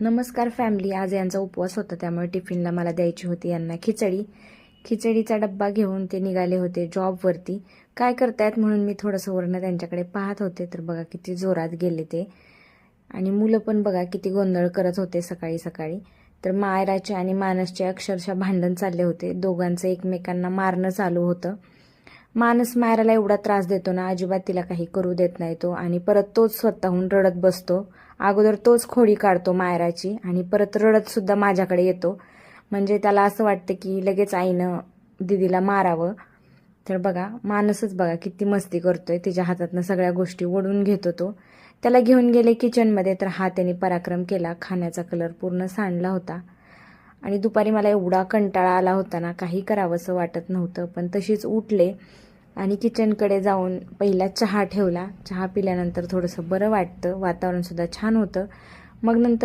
नमस्कार फॅमिली आज यांचा उपवास होता त्यामुळे टिफिनला मला द्यायची होती यांना खिचडी. खिचडीचा डब्बा घेऊन ते निघाले होते जॉबवरती काय करतायत म्हणून मी थोडंसं वरनं त्यांच्याकडे पाहत होते तर बघा किती जोरात गेले ते. आणि मुलं पण बघा किती गोंधळ करत होते सकाळी सकाळी. तर मायराचे आणि मानसचे अक्षरशः भांडण चालले होते. दोघांचं एकमेकांना मारणं चालू होतं. माणूस मायराला एवढा त्रास देतो ना अजिबात तिला काही करू देत नाही तो. आणि परत तोच स्वतःहून रडत बसतो. अगोदर तोच खोडी काढतो मायराची आणि परत रडत सुद्धा माझ्याकडे येतो. म्हणजे त्याला असं वाटतं की लगेच आईनं दिदीला मारावं. तर बघा माणूसच बघा किती मस्ती करतोय. तिच्या हातातनं सगळ्या गोष्टी ओढून घेतो तो. त्याला घेऊन गेले किचनमध्ये तर हा त्याने पराक्रम केला. खाण्याचा कलर पूर्ण सांडला होता. आणि दुपारी मला एवढा कंटाळा आला होता ना काही करावंसं वाटत नव्हतं. पण तशीच उठले. आणि किचनकडे जाऊन पहिला चहा ठेवला. चहा पिल्यानंतर थोडंसं बरं वाटतं. वातावरणसुद्धा छान होतं. मग नंतर